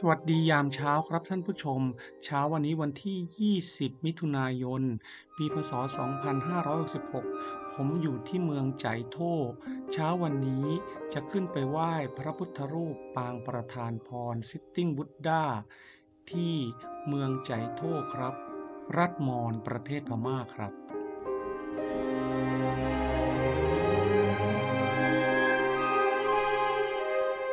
สวัสดียามเช้าครับท่านผู้ชม เช้าวันนี้วันที่ 20 มิถุนายน ปีพศ 2566 ผมอยู่ที่เมืองใจโท่เช้าวันนี้จะขึ้นไปไหว้พระพุทธรูปปางประธานพรซิตติ้งบุตดาที่เมืองใจโท่ครับ รัฐมอญประเทศพม่าครับ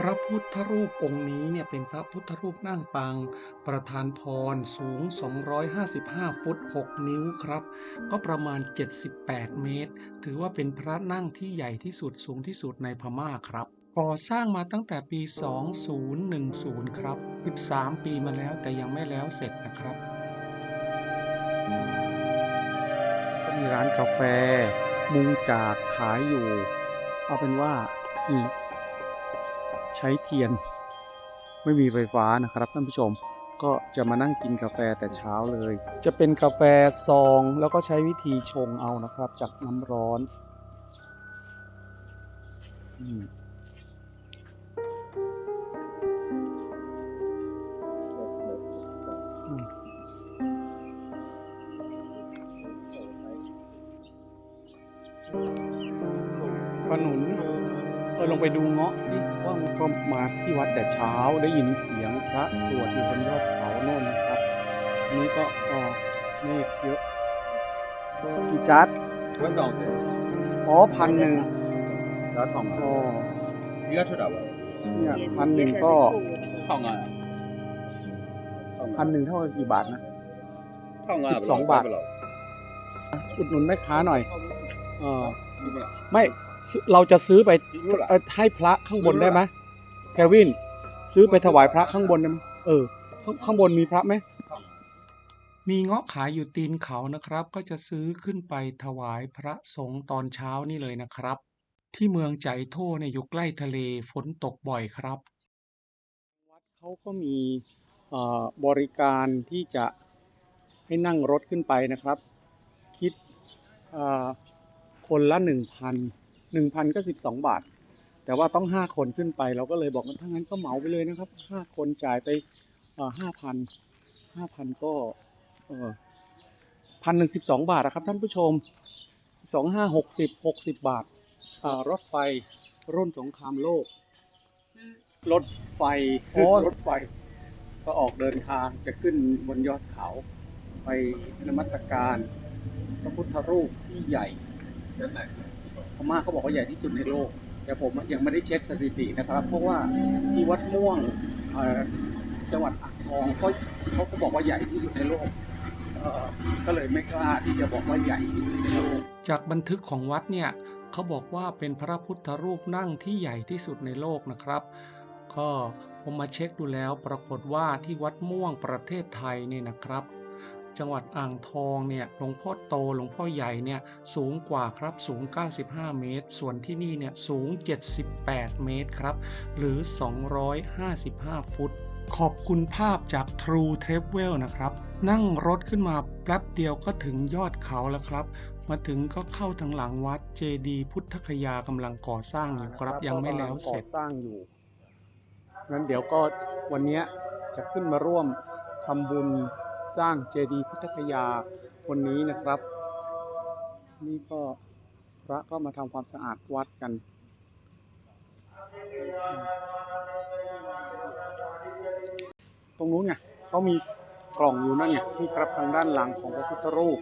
ระพุทธรูปองค์นี้เนี่ยเป็นพระพุทธรูปนั่งปางประธานพรสูง 255 ฟุต 6 นิ้วครับ ก็ประมาณ 78 เมตร ถือว่าเป็นพระนั่งที่ใหญ่ที่สุดสูงที่สุดในพม่าครับก่อสร้างมาตั้งแต่ปี 2010 ครับ 13 ปีมาแล้วแต่ยังไม่แล้วเสร็จนะครับก็มีร้านกาแฟ มุงจากขายอยู่ เอาเป็นว่านี่ ใช้เทียน ไม่มีไฟฟ้านะครับท่านผู้ชมก็จะมานั่งกินกาแฟแต่เช้าเลย จะเป็นกาแฟซองแล้วก็ใช้วิธีชงเอานะครับ จากน้ำร้อนอืมอืมขนุนเออลงไปดูเงาะสิ ว่ามันก็มาที่วัดแต่เช้าได้ยินเสียงพระสวดอยู่บนยอดเขาโน่นนะครับอันนี้ก็อ๋อเมฆเยอะกี่จัดวันดองเสร็จอ๋อพันหนึ่งแล้วทองอ๋อนี่ก็เท่าไหร่วะเนี่ยพันหนึ่งก็ทองอะพันหนึ่งเท่ากับกี่บาทนะทองอะสิบสองบาทอุดหนุนแม่ค้าหน่อยเออไม่ซื้อ เราจะซื้อไปเอ่อให้พระข้างบนได้ไหมแควิน ซื้อไปถวายพระข้างบนได้ไหมเออข้างข้างบนมีพระไหมมีเงาะขายอยู่ตีนเขานะครับ ก็จะซื้อขึ้นไปถวายพระสงฆ์ตอนเช้านี่เลยนะครับ ที่เมืองใจโท่เนี่ยอยู่ใกล้ทะเลฝนตกบ่อยครับวัดเขาก็มีเอ่อบริการที่จะให้นั่งรถขึ้นไปนะครับ คิดเอ่อคนละหนึ่งพัน หนึ่งพันก็สิบสองบาท แต่ว่าต้องห้าคนขึ้นไป เราก็เลยบอกว่าถ้างั้นก็เหมาไปเลยนะครับห้าคนจ่ายไปห้าพันห้าพันก็พันหนึ่งสิบสองบาทนะครับท่านผู้ชมสองห้าหกสิบหกสิบบาทอ่ารถไฟรุ่นสงครามโลก รถไฟโอ้รถไฟ ก็ออกเดินทางจะขึ้นบนยอดเขา ไปนมัสการ พระพุทธรูปที่ใหญ่พ ม่าเขาบอกว่าใหญ่ที่สุดในโลก แต่ผมยังไม่ได้เช็คสถิตินะครับ เพราะว่าที่วัดม่วงจังหวัดอ่างทองก็เขาก็บอกว่าใหญ่ที่สุดในโลกก็เลยไม่กล้าที่จะบอกว่าใหญ่ที่สุดในโลก จากบันทึกของวัดเนี่ยเขาบอกว่าเป็นพระพุทธรูปนั่งที่ใหญ่ที่สุดในโลกนะครับ ก็ผมมาเช็คดูแล้วปรากฏว่าที่วัดม่วงประเทศไทยเนี่ยนะครับ จังหวัดอ่างทองเนี่ยหลวงพ่อโตหลวงพ่อใหญ่เนี่ยสูงกว่าครับสูง 95 เมตร ส่วนที่นี่เนี่ยสูง 78 เมตรครับ หรือ 255 ฟุตขอบคุณภาพจาก True Travel นะครับ นั่งรถขึ้นมาแป๊บเดียวก็ถึงยอดเขาแล้วครับ มาถึงก็เข้าทางหลังวัดเจดีย์พุทธคยากำลังก่อสร้างอยู่ครับ ยังไม่แล้วเสร็จสร้างอยู่งั้นเดี๋ยวก็วันเนี้ยจะขึ้นมาร่วมทำบุญ สร้างเจดีย์พุทธคยาวันนี้นะครับ นี่ก็พระก็มาทำความสะอาดวัดกัน ตรงนู้นไงเขามีกล่องอยู่นั่นไงที่ครับทางด้านหลังของพระพุทธรูป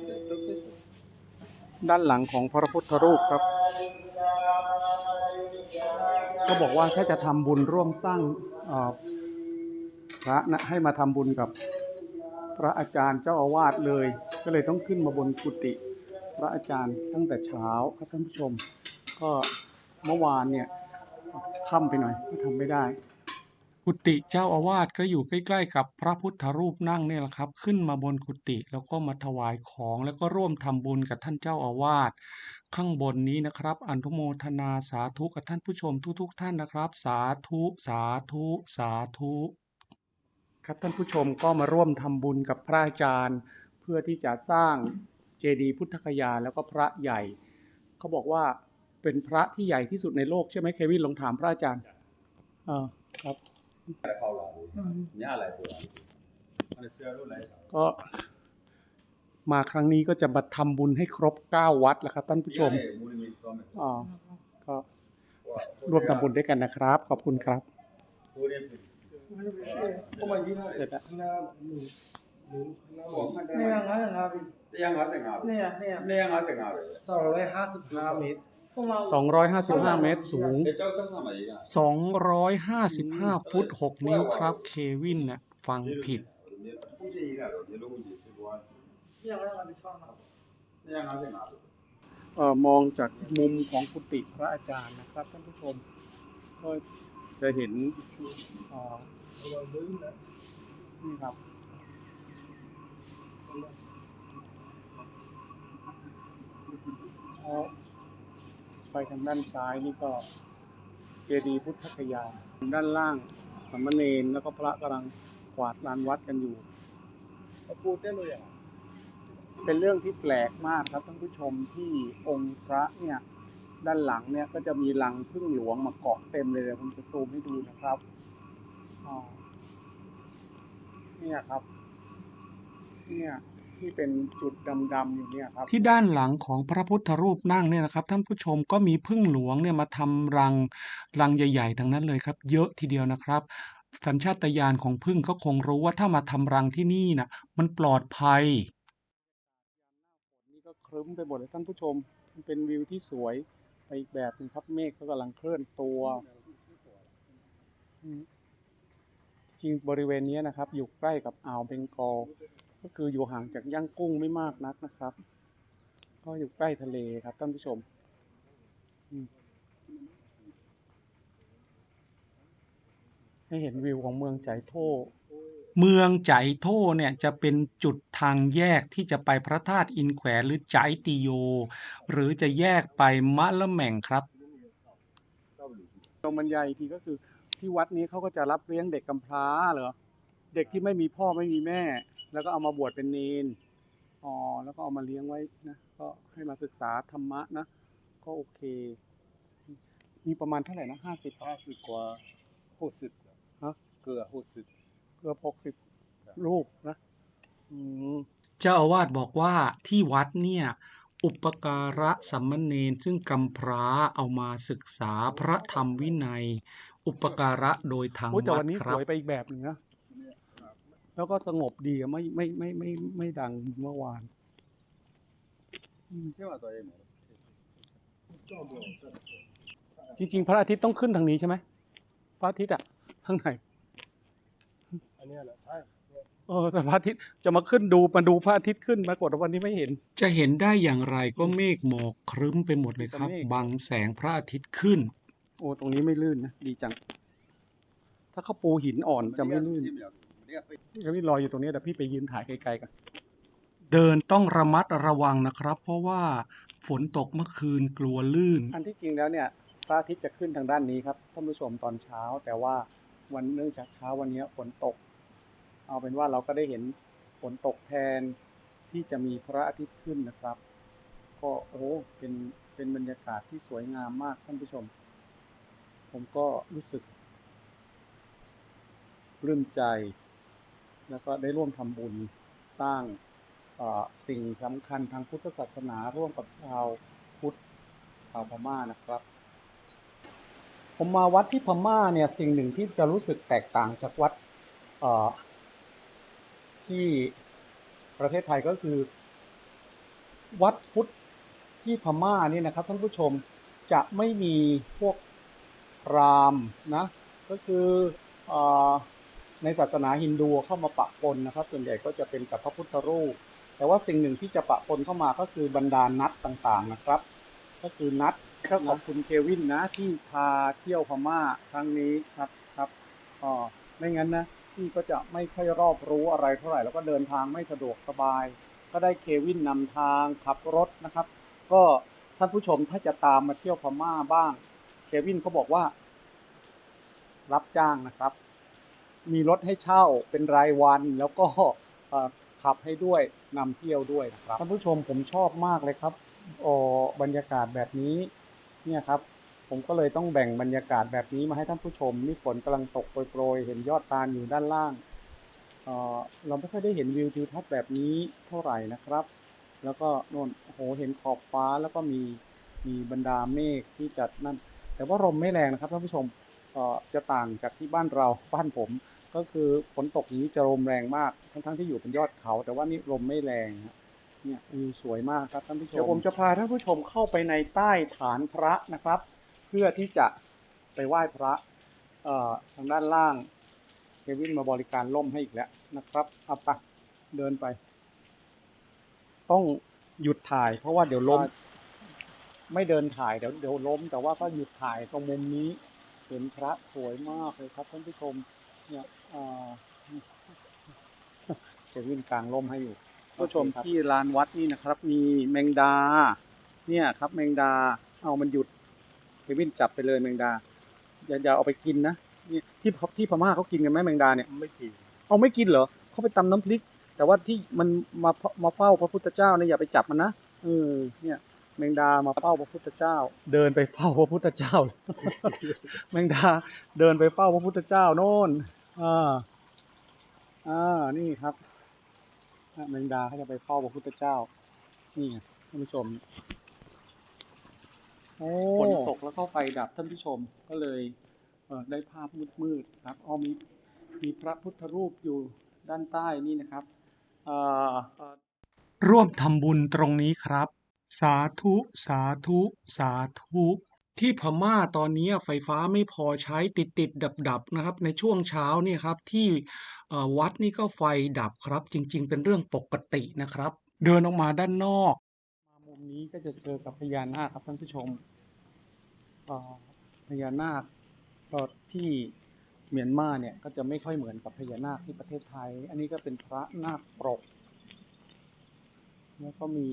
ด้านหลังของพระพุทธรูปครับ ก็บอกว่าถ้าจะทำบุญร่วมสร้างพระนะให้มาทำบุญกับ พระอาจารย์เจ้าอาวาสเลย ก็เลยต้องขึ้นมาบนกุฏิพระอาจารย์ตั้งแต่เช้าครับท่านผู้ชม ก็เมื่อวานเนี่ยค่ำไปหน่อยก็ทำไม่ได้ กุฏิเจ้าอาวาสก็อยู่ใกล้ ๆ กับพระพุทธรูปนั่งเนี่ยแหละครับ ขึ้นมาบนกุฏิแล้วก็มาถวายของแล้วก็ร่วมทำบุญกับท่านเจ้าอาวาสข้างบนนี้นะครับอนุโมทนาสาธุกับท่านผู้ชมทุกๆ ท่านนะครับ สาธุ สาธุ สาธุ ครับท่านผู้ชมก็มาร่วมทำบุญกับพระอาจารย์ เพื่อที่จะสร้างเจดีย์พุทธคยาแล้วก็พระใหญ่ เขาบอกว่าเป็นพระที่ใหญ่ที่สุดในโลกใช่ไหมเควินลองถามพระอาจารย์อ่อครับแต่เขาหล่ออยู่เนี่ยอะไรเป็นอเมริก็มาครั้งนี้ก็จะบัตรทำบุญให้ครบเก้าวัดแล้วครับท่านผู้ชมอ๋อก็ร่วมทำบุญด้วยกันนะครับ ขอบคุณครับ เกิดอะเนยางห้าสิบห้าปีเนี่ย เนี่ยสองร้อยห้าสิบห้าเมตรพวกเรา255 เมตรสูงห้าฟุตหกนิ้วครับ เควินน่ะฟังผิดเออมองจากมุมของกุติพระอาจารย์นะครับท่านผู้ชม ก็จะเห็นอ่อ นี่ครับแล้วไปทางด้านซ้ายนี่ก็เจดีย์พุทธคยา ด้านล่างสามเณรแล้วก็พระกำลังกวาดลานวัดกันอยู่พูดได้เลยอะเป็นเรื่องที่แปลกมากครับท่านผู้ชมที่องค์พระเนี่ยด้านหลังเนี่ยก็จะมีรังพึ่งหลวงมาเกาะเต็มเลยเดี๋ยวผมจะซูมให้ดูนะครับอ๋อ เนี่ยครับ เนี่ยที่เป็นจุดดำๆอยู่เนี่ยครับ ที่ด้านหลังของพระพุทธรูปนั่งเนี่ยนะครับ ท่านผู้ชมก็มีพึ่งหลวงเนี่ยมาทำรังรังใหญ่ๆทั้งนั้นเลยครับ เยอะทีเดียวนะครับสัญชาตญาณของพึ่งก็คงรู้ว่าถ้ามาทำรังที่นี่นะมันปลอดภัยนี่ก็ครึ้มไปหมดเลยท่านผู้ชมมันเป็นวิวที่สวยไปอีกแบบหนึงครับเมฆก็กำลังเคลื่อนตัวอืมจ ริงบริเวณนี้นะครับ อยู่ใกล้กับอ่าวเบงกอลก็คืออยู่ห่างจากย่างกุ้งไม่มากนักนะครับ ก็อยู่ใกล้ทะเลครับท่านผู้ชมอืมให้เห็นวิวของเมืองใจโทเมืองใจโทเนี่ยจะเป็นจุดทางแยกที่จะไปพระธาตุอินแขวนหรือใจติโย หรือจะแยกไปมะละแม่งครับตรงบรรยายอีกทีก็คือ ที่วัดนี้เขาก็จะรับเลี้ยงเด็กกำพร้าเหรอเด็กที่ไม่มีพ่อไม่มีแม่ แล้วก็เอามาบวชเป็นเนนอ๋อแล้วก็เอามาเลี้ยงไว้นะก็ให้มาศึกษาธรรมะนะก็โอเค มีประมาณเท่าไหร่นะห้าสิบห้าสิบกว่าหกสิบฮะเกือบหกสิบเกือบหกสิบรูปนะอืมเจ้าอาวาสบอกว่าที่วัดเนี่ย อุปการะสัมมเนนซึ่งกำพร้าเอามาศึกษาพระธรรมวินัย อุปการะโดยทางโอ้ยแต่วันนี้สวยไปอีกแบบหนึ่งนะ แล้วก็สงบดีไม่ไม่ไม่ไม่ไม่ไม่ดังเมือนเมื่อวาน จริง ๆ พระอาทิตย์ต้องขึ้นทางนี้ใช่ไหมพระอาทิตย์อะทางไหน อันนี้แหละใช่เออแต่พระอาทิตย์จะมาขึ้นดูมาดูพระอาทิตย์ขึ้นปรากฏวันนี้ไม่เห็น จะเห็นได้อย่างไรก็เมฆหมอกครึ้มไปหมดเลยครับ บังแสงพระอาทิตย์ขึ้น อ้ตรงนี้ไม่ลื่นนะดีจัง ถ้าเขาปูหินอ่อนจะไม่ลื่นก็พี่รออยู่ตรงนี้แต่พี่ไปยืนถ่ายไกลๆกันเดินต้องระมัดระวังนะครับ เพราะว่าฝนตกเมื่อคืนกลัวลื่น อันที่จริงแล้วเนี่ยพระอาทิตย์จะขึ้นทางด้านนี้ครับท่านผู้ชมตอนเช้า แต่ว่าวันเนื่องจากเช้าวันนี้ฝนตก เอาเป็นว่าเราก็ได้เห็นฝนตกแทนที่จะมีพระอาทิตย์ขึ้นนะครับ ก็โอ้เป็นเป็นบรรยากาศที่สวยงามมากท่านผู้ชม ผมก็รู้สึกปลื้มใจ แล้วก็ได้ร่วมทำบุญสร้างสิ่งสำคัญทางพุทธศาสนาร่วมกับชาวพุทธชาวพม่านะครับ ผมมาวัดที่พม่าเนี่ยสิ่งหนึ่งที่จะรู้สึกแตกต่างจากวัดที่ประเทศไทยก็คือ วัดพุทธที่พม่านี่นะครับท่านผู้ชมจะไม่มีพวก พราหมณ์นะก็คืออในศาสนาฮินดูเข้ามาปะปนนะครับ ส่วนใหญ่ก็จะเป็นกับพระพุทธรูป แต่ว่าสิ่งหนึ่งที่จะปะปนเข้ามาก็คือบรรดานัดต่างๆนะครับ ก็คือนัดก็ขอบคุณเควินนะที่พาเที่ยวพม่าครั้งนี้ครับครับอ๋อไม่งั้นนะพี่ก็จะไม่ค่อยรอบรู้อะไรเท่าไหร่แล้วก็เดินทางไม่สะดวกสบาย ก็ได้เควินนำทางขับรถนะครับ ก็ท่านผู้ชมถ้าจะตามมาเที่ยวพม่าบ้าง วินเขาบอกว่า รับจ้างนะครับ มีรถให้เช่าเป็นรายวันแล้วก็ขับให้ด้วยนำเที่ยวด้วยนะครับท่านผู้ชมผมชอบมากเลยครับโอ้บรรยากาศแบบนี้เนี่ยครับ ผมก็เลยต้องแบ่งบรรยากาศแบบนี้มาให้ท่านผู้ชมนี่ฝนกำลังตกโปรยๆเห็นยอดตาลอยู่ด้านล่างเอ่อเราไม่ค่อยได้เห็นวิวทิวทัศน์แบบนี้เท่าไหร่นะครับ แล้วก็โน่นโหเห็นขอบฟ้าแล้วก็มีมีบรรดาเมฆที่จัดนั่น แต่ว่าลมไม่แรงนะครับท่านผู้ชมจะต่างจากที่บ้านเราบ้านผม ก็คือฝนตกนี้จะลมแรงมากทั้งๆที่อยู่บนยอดเขา แต่ว่านี่ลมไม่แรงเนี่ยวิวสวยมากครับท่านผู้ชมเดี๋ยวผมจะพาท่านผู้ชมเข้าไปในใต้ฐานพระนะครับ เพื่อที่จะไปไหว้พระทางด้านล่างเควินมาบริการล่มให้อีกแล้วนะครับเอาไปเดินไป ต้องหยุดถ่ายเพราะว่าเดี๋ยวล้ม ไม่เดินถ่ายเดี๋ยวเดี๋ยวล้ม แต่ว่าก็หยุดถ่ายตรงมุมนี้ เห็นพระสวยมากเลยครับท่านผู้ชม เนี่ยเอ่อจะวิ่งกลางร่มให้อยู่ผู้ชมที่ลานวัดนี่นะครับ มีแมงดา เนี่ยครับ แมงดาเอามันหยุดเควินจับไปเลยแมงดาอย่าอย่าเอาไปกินนะนี่ที่ที่พม่าเขากินกันไหมแมงดาเนี่ยไม่กินเอาไม่กินเหรอเขาไปตำน้ำพริก แต่ว่าที่มันมามาเฝ้าพระพุทธเจ้าเนี่ยอย่าไปจับมันนะเออเนี่ย แมงดามาเฝ้าพระพุทธเจ้า เดินไปเฝ้าพระพุทธเจ้า แมงดาเดินไปเฝ้าพระพุทธเจ้าโน่นอ่าอ่านี่ครับแมงดาเขาจะไปเฝ้าพระพุทธเจ้า นี่ไงท่านผู้ชมฝนตกแล้วก็ไฟดับท่านผู้ชมก็เลยเอ่อได้ภาพมืดๆครับอ๋อมีมีพระพุทธรูปอยู่ด้านใต้นี่นะครับเอ่อเอ่อร่วมทำบุญตรงนี้ครับ สาธุสาธุสาธุที่พม่าตอนนี้ไฟฟ้าไม่พอใช้ติดติดดับดับนะครับ ในช่วงเช้าเนี่ยครับที่วัดนี่ก็ไฟดับครับ จริง ๆ เป็นเรื่องปกตินะครับ เดินออกมาด้านนอกมามุมนี้ก็จะเจอกับพญานาคครับท่านผู้ชมพญานาคก็ที่เมียนมาเนี่ยก็จะไม่ค่อยเหมือนกับพญานาคที่ประเทศไทย อันนี้ก็เป็นพระนาคปรกแล้วก็มี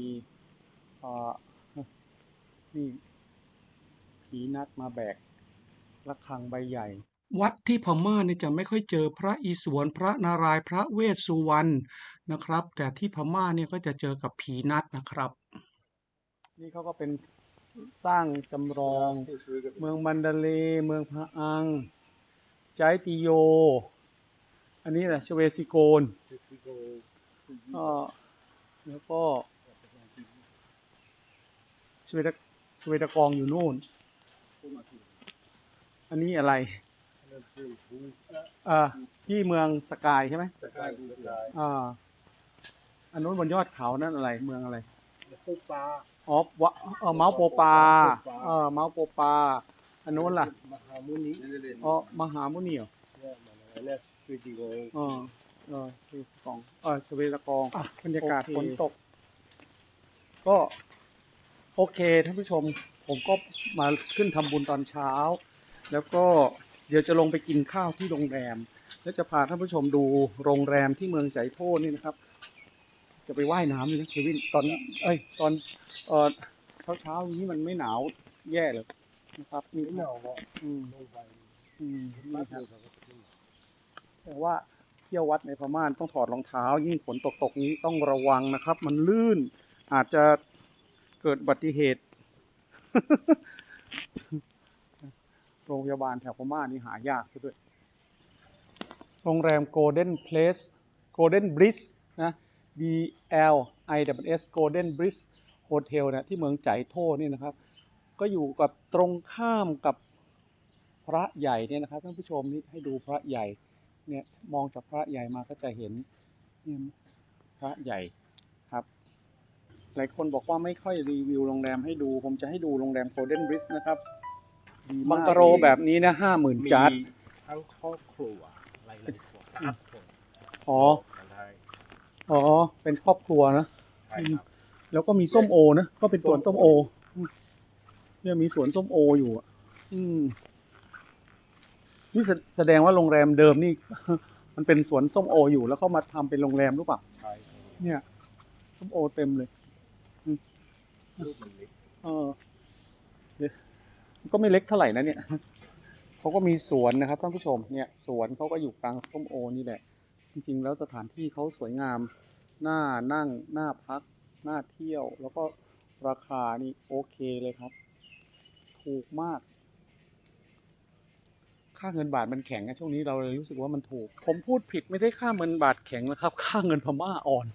เอ่อนี่ผีนัดมาแบกระฆังใบใหญ่ วัดที่พม่าเนี่ยจะไม่ค่อยเจอพระอิศวรพระนารายณ์พระเวสสุวรรณนะครับ แต่ที่พม่าเนี่ยก็จะเจอกับผีนัดนะครับ นี่เขาก็เป็นสร้างจำลอง เมืองมันดาเลย์เมืองพะอังใจติโย อันนี้แหละชเวซิโกนก็แล้วก็ ชเวตชเวตกองอยู่นู่น อันนี้อะไรอ่าที่เมืองสกายใช่ไหมสกายสกายอ่าอันนู้นบนยอดเขานั่นอะไร เมืองอะไรปุ๊บปลาอ๋อวะเออเมาส์โปปาเมาส์โปปาเออเมาส์โปปาอันนู้นล่ะมหามุนีอ๋อมหามุนีเหรอเนี่ยมันอะไรเนี่ยสวีติโกเออเออสเวสกองเออสเวตกองบรรยากาศฝนตก ก็ โอเคท่านผู้ชมผมก็มาขึ้นทำบุญตอนเช้า แล้วก็เดี๋ยวจะลงไปกินข้าวที่โรงแรม แล้วจะพาท่านผู้ชมดูโรงแรมที่เมืองใจโพนี่นะครับ จะไปว่ายน้ำเลยนะเควินตอนเอ้ยตอนเออเช้าเช้านี้มันไม่หนาวแย่เลยนะครับนี่ไม่หนาวหรออืมลงไปอืมมานี่ครับแต่ว่าเที่ยววัดในพม่าต้องถอดรองเท้า ยิ่งฝนตกตกนี้ต้องระวังนะครับ มันลื่นอาจจะ เกิดอุบัติเหตุ โรงพยาบาลแถวพม่านี่หายากซะด้วย โรงแรม Golden Place Golden Bliss นะ B L I W S Golden Bliss Hotel นะที่เมืองใจโท่นี่นะครับ ก็อยู่กับตรงข้ามกับพระใหญ่เนี่ยนะครับท่านผู้ชมนี่ให้ดูพระใหญ่เนี่ยมองจากพระใหญ่มาก็จะเห็นพระใหญ่ หลายคนบอกว่าไม่ค่อยรีวิวโรงแรมให้ดู ผมจะให้ดูโรงแรม Golden Bliss นะครับบังกะโรแบบนี้นะห้าหมื่นจัดมีทั้งครอบครัวอะไรหลายๆคนครับคนอ๋อคนไทยอ๋อ เป็นครอบครัวนะใช่ครับ แล้วก็มีส้มโอนะ ก็เป็นสวนส้มโอเนี่ยมีสวนส้มโออยู่อะ อืม นี่แสแสดงว่าโรงแรมเดิมนี่ มันเป็นสวนส้มโออยู่แล้วเขามาทำเป็นโรงแรมหรือเปล่า ใช่ เนี่ยส้มโอเต็มเลย รูปมันเล็กเออก็ไม่เล็กเท่าไหร่นะเนี่ยเขาก็มีสวนนะครับท่านผู้ชมเนี่ยสวนเขาก็อยู่กลางส้มโอนี่แหละ จริง ๆ แล้วสถานที่เขาสวยงามน่านั่งน่าพักน่าเที่ยว แล้วก็ราคานี่โอเคเลยครับ ถูกมาก ค่าเงินบาทมันแข็งอะช่วงนี้เราเลยรู้สึกว่ามันถูก ผมพูดผิดไม่ได้ค่าเงินบาทแข็งนะครับ ค่าเงินพม่าอ่อน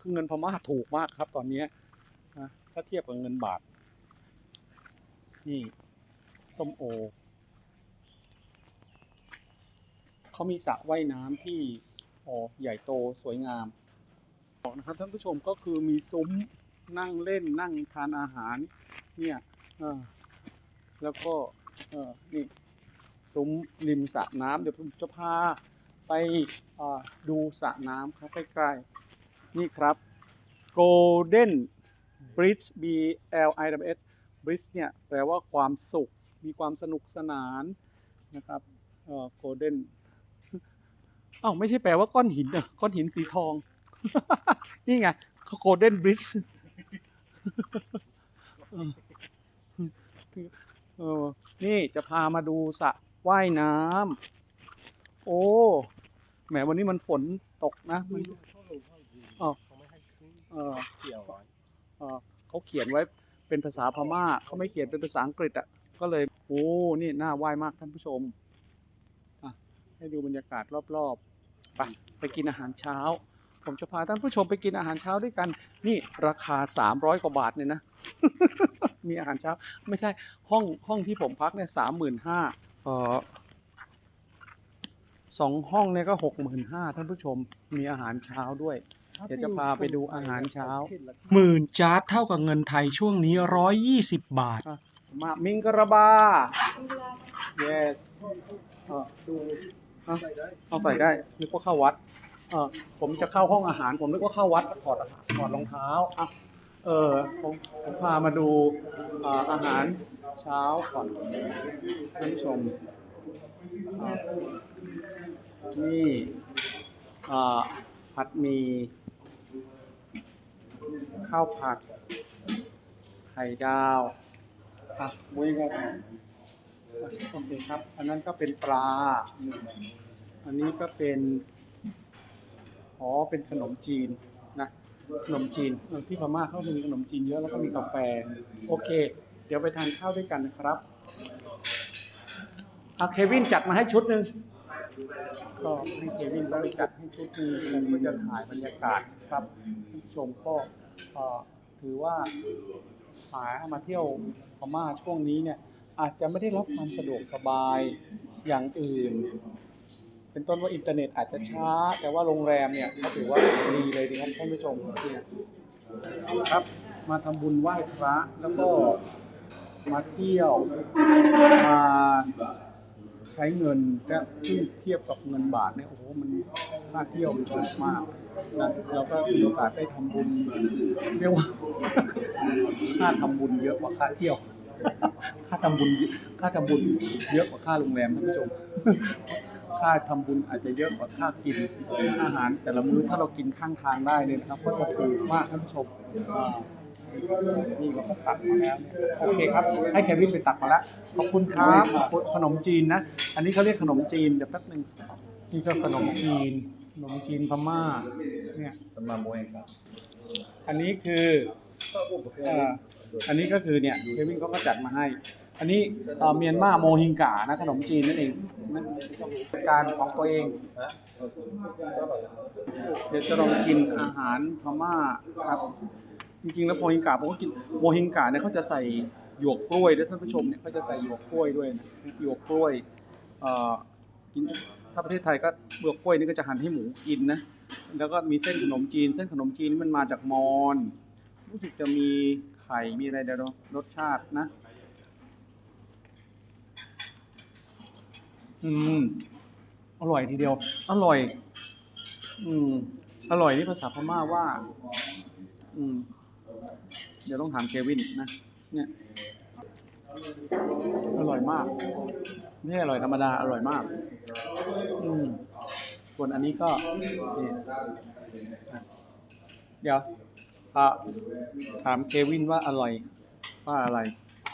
คือเงินพม่าถูกมากครับ ตอนนี้ ถ้าเทียบกับเงินบาท นี่ส้มโอ เขามีสระว่ายน้ำที่อ๋อใหญ่โตสวยงามบอกนะครับท่านผู้ชมก็คือมีซุ้มนั่งเล่นนั่งทานอาหาร เนี่ยแล้วก็นี่ซุ้มริมสระน้ำเดี๋ยวผมจะพาไปดูสระน้ำครับใกล้ๆนี่ครับ Golden Bridge B L I W S Bridge เนี่ยแปลว่าความสุข มีความสนุกสนานนะครับเอ่อ Golden อ้าวไม่ใช่แปลว่าก้อนหินเหรอก้อนหินสีทอง นี่ไงเขา Golden Bridge เออนี่จะพามาดูสระว่ายน้ำโอ้แหมวันนี้มันฝนตกนะมันเขาลงเข้าดีอ๋อเขาไม่ให้ขึ้นเออ เกี่ยวไว้ เออเขาเขียนไว้เป็นภาษาพม่าเขาไม่เขียนเป็นภาษาอังกฤษอะก็เลยโอ้นี่น่าไหว้มากท่านผู้ชมอะให้ดูบรรยากาศรอบๆไปไปกินอาหารเช้า ผมจะพาท่านผู้ชมไปกินอาหารเช้าด้วยกัน นี่ราคา 300 กว่าบาทเนี่ยนะ มีอาหารเช้า ไม่ใช่ห้องห้องที่ผมพักเนี่ยสามหมื่นห้าเออสองห้องเนี่ยก็หกหมื่นห้าท่านผู้ชมมีอาหารเช้าด้วย เดี๋ยวจะพาไปดูอาหารเช้า หมื่นจาร์ดเท่ากับเงินไทยช่วงนี้ร้อยยี่สิบบาท มามิงกระบา yes เออดูเอาเอาใส่ได้ นึกว่าเข้าวัดเออผมจะเข้าห้องอาหาร ผมนึกว่าเข้าวัดถอดอาหารถอดรองเท้าอะเออผมผมพามาดูอ่าอาหารเช้าก่อนท่านผู้ชมอ่านี่อ่าผัดหมี ข้าวผัด ไข่ดาวอะมุ้ยก็ใส่อะโอเคครับ อันนั้นก็เป็นปลา อันนี้ก็เป็นอ๋อเป็นขนมจีนนะขนมจีนเออที่พม่าเขามีขนมจีนเยอะแล้วก็มีกาแฟ โอเค เดี๋ยวไปทานข้าวด้วยกันนะครับอาเควินจัดมาให้ชุดหนึ่งก็ให้เควินก็ไปจัดให้ชุดหนึ่งผมก็จะถ่ายบรรยากาศ ครับท่านผู้ชมก็ถือว่าหามาเที่ยวพม่าช่วงนี้เนี่ยอาจจะไม่ได้รับความสะดวกสบายอย่างอื่น เป็นต้นว่าอินเทอร์เน็ตอาจจะช้า แต่ว่าโรงแรมเนี่ยถือว่าดีเลยดีครับท่านผู้ชมเนี่ยครับ มาทำบุญไหว้พระแล้วก็มาเที่ยวมาใช้เงินและที่เทียบกับเงินบาทเนี่ยโอ้โหมันค่าเที่ยวมันถูกมาก นะเราก็มีโอกาสได้ทำบุญเรียกว่า ค่าทำบุญเยอะกว่าค่าเที่ยว ค่าทำบุญค่าทำบุญเยอะกว่าค่าโรงแรมท่านผู้ชม ค่าทำบุญอาจจะเยอะกว่าค่ากินอาหาร แต่ละมื้อถ้าเรากินข้างทางได้เนี่ยนะครับ ก็จะถูกมากท่านผู้ชมอ่านี่ก็ตักมาแล้วเนี่ยโอเคครับ ให้เควินไปตักมาแล้วขอบคุณครับขนมจีนนะ อันนี้เขาเรียกขนมจีนเดี๋ยวแป๊บหนึงนี่ก็ขนมจีน นมจีนพม่าเนี่ยสมามวยครับอันนี้คือเอ่ออันนี้ก็คือเนี่ยเควินเขาก็จัดมาให้ อันนี้เอ่อเมียนมาโมฮิงกานะขนมจีนนั่นเองนะเป็นการของตัวเองเดี๋ยวจะลองกินอาหารพม่าครับ จริงๆแล้วโมฮิงกาผมก็กินโมฮิงกาเนี่ยเขาจะใส่หยวกกล้วยด้วยท่านผู้ชมเนี่ยเขาจะใส่หยวกกล้วยด้วยนะหยวกกล้วยเอ่อกิน ถ้าประเทศไทยก็หยวกกล้วยนี่ก็จะหั่นให้หมูกินนะ แล้วก็มีเส้นขนมจีน เส้นขนมจีนนี่มันมาจากมอญรู้สึกจะมีไข่มีอะไรเดี๋ยวรสชาตินะ อืม อร่อยทีเดียว อร่อย อืม อร่อยนี่ภาษาพม่าว่า อืม เดี๋ยวต้องถามเควินนะ เนี่ย อร่อยมากไม่ใช่อร่อยธรรมดาอร่อยมาก อืมส่วนอันนี้ก็นี่อะเดี๋ยวอะถามเควินว่าอร่อย ว่าอะไร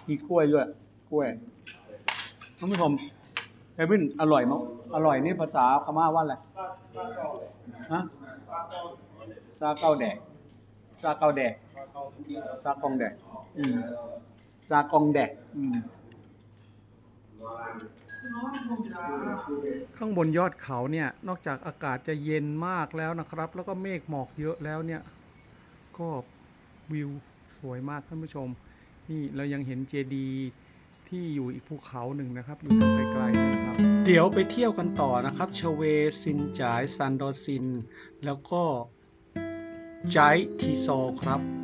มีกล้วยด้วยกล้วยท่านผู้ชมเควินอร่อยมั้งอร่อยนี่ภาษาพม่าว่าอะไรฮะซาเก้าแดกซาเก้าแดกซากองแดกอืม ซากองแดกอืมข้างบนยอดเขาเนี่ย นอกจากอากาศจะเย็นมากแล้วนะครับ แล้วก็เมฆหมอกเยอะแล้วเนี่ย ก็วิวสวยมากท่านผู้ชม นี่เรายังเห็นเจดีย์ที่อยู่อีกภูเขาหนึ่งนะครับ อยู่ทางไกลๆนะครับ เดี๋ยวไปเที่ยวกันต่อนะครับชเวซินจายซันดอซิน แล้วก็จายทีโซครับ